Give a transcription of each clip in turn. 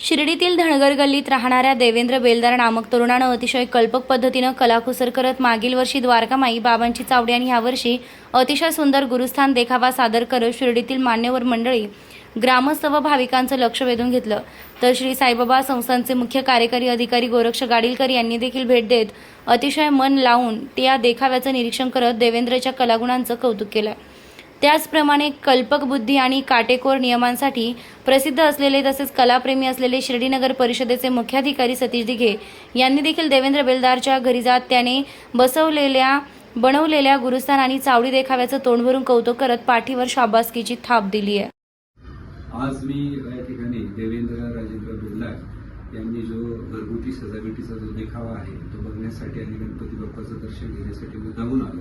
शिर्डीतील धनगर गल्लीत राहणाऱ्या देवेंद्र बेलदार नामक तरुणानं अतिशय कल्पक पद्धतीनं कलाकुसर करत मागील वर्षी द्वारकामाई बाबांची चावडी आणि यावर्षी अतिशय सुंदर गुरुस्थान देखावा सादर करत शिर्डीतील मान्यवर मंडळी ग्रामस्थ व भाविकांचं लक्ष वेधून घेतलं. तर श्री साईबाबा संस्थांचे मुख्य कार्यकारी अधिकारी गोरक्ष गाडीलकर यांनी देखील भेट देत अतिशय मन लावून त्या देखाव्याचं निरीक्षण करत देवेंद्रच्या कलागुणांचं कौतुक केलं. त्याचप्रमाणे कल्पक बुद्धी आणि काटेकोर नियमांसाठी प्रसिद्ध असलेले तसेच कलाप्रेमी असलेले शिर्डीनगर परिषदेचे मुख्याधिकारी सतीश दिघे यांनी देखील देवेंद्र बेलदारच्या घरी जात त्याने बसवलेल्या बनवलेल्या गुरुस्थान आणि चावडी देखाव्याचं तोंड भरून कौतुक करत पाठीवर शाबासकीची थाप दिली आहे. आज मी या ठिकाणी देवेंद्र राजेंद्र बिर्ला यांनी जो घरगुती सजावटीचा जो देखावा आहे तो बघण्यासाठी आणि गणपती बाप्पाचं दर्शन घेण्यासाठी मी मुद्दामून आलो.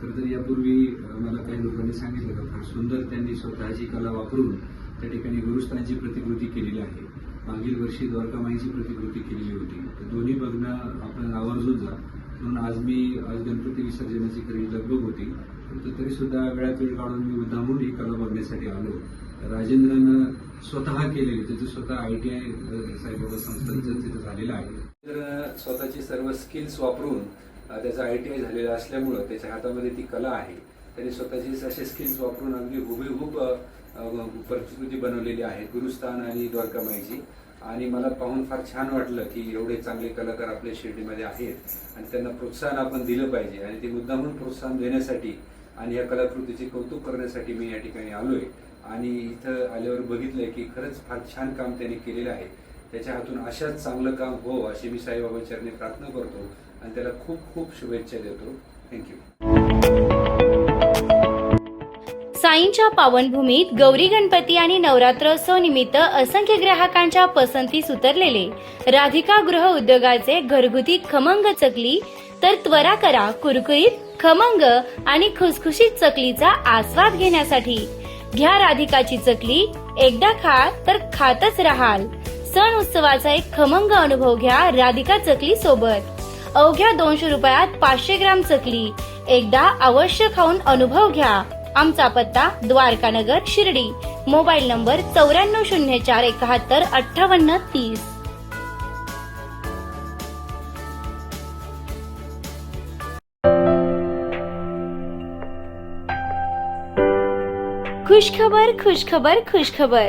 खरं तर यापूर्वी मला काही लोकांनी सांगितलं का फार सुंदर त्यांनी स्वतःची कला वापरून त्या ठिकाणी गुरुस्थानची प्रतिकृती केलेली आहे. मागील वर्षी द्वारकामाईची प्रतिकृती केलेली होती. तर दोन्ही बघणं आपण आवर्जून जा. म्हणून आज मी आज गणपती विसर्जनाची खरी लगबग होती. परंतु तरी सुद्धा वेळात वेळ काढून मी मुद्दामून ही कला बघण्यासाठी आलो. राजेंद्रनं स्वतः केलेली त्याचं स्वतः आय टी आय साईबाबा संस्थांचं तिथं झालेलं आहे. तर स्वतःची सर्व स्किल्स वापरून त्याचा आय टी आय झालेला असल्यामुळं त्याच्या हातामध्ये ती कला आहे. त्यांनी स्वतःची असे स्किल्स वापरून अगदी हुबेहूब प्रतिकृती बनवलेली आहे. गुरुस्थान आणि द्वारकामाईची आणि मला पाहून फार छान वाटलं की एवढे चांगले कलाकार आपल्या शिर्डीमध्ये आहेत. आणि त्यांना प्रोत्साहन आपण दिलं पाहिजे. आणि ते मुद्दामून प्रोत्साहन देण्यासाठी आणि या कलाकृतीचे कौतुक करण्यासाठी मी या ठिकाणी आलोय. आणि इथं आल्यावर बघितलंय की खरंच फार छान काम त्यांनी केलेलं आहे. त्याच्या हातून अशाच चांगलं काम हो अशी मी साईबाबा चरणी प्रार्थना करतो. आणि त्याला खूप खूप शुभेच्छा देतो. थँक्यू साईंच्या पावनभूमीत गौरी गणपती आणि नवरात्रोत्सव निमित्त असंख्य ग्राहकांच्या पसंतीस उतरलेले राधिका गृह उद्योगाचे घरगुती खमंग चकली तर त्वरा करा कुरकुरीत खमंग आणि खुसखुशीत चकलीचा आस्वाद घेण्यासाठी. घ्या राधिकाची चकली एकदा खा तर खातच राहाल. सण उत्सवाचा एक खमंग अनुभव घ्या राधिका चकली सोबत. अवघ्या दोनशे रुपयात पाचशे ग्राम चकली. एकदा अवश्य खाऊन अनुभव घ्या. आमचा पत्ता द्वारकानगर शिर्डी. मोबाईल नंबर चौऱ्याण्णव शून्य चार एकाहत्तर अठ्ठावन्न तीस. खुशखबर खुशखबर खुशखबर.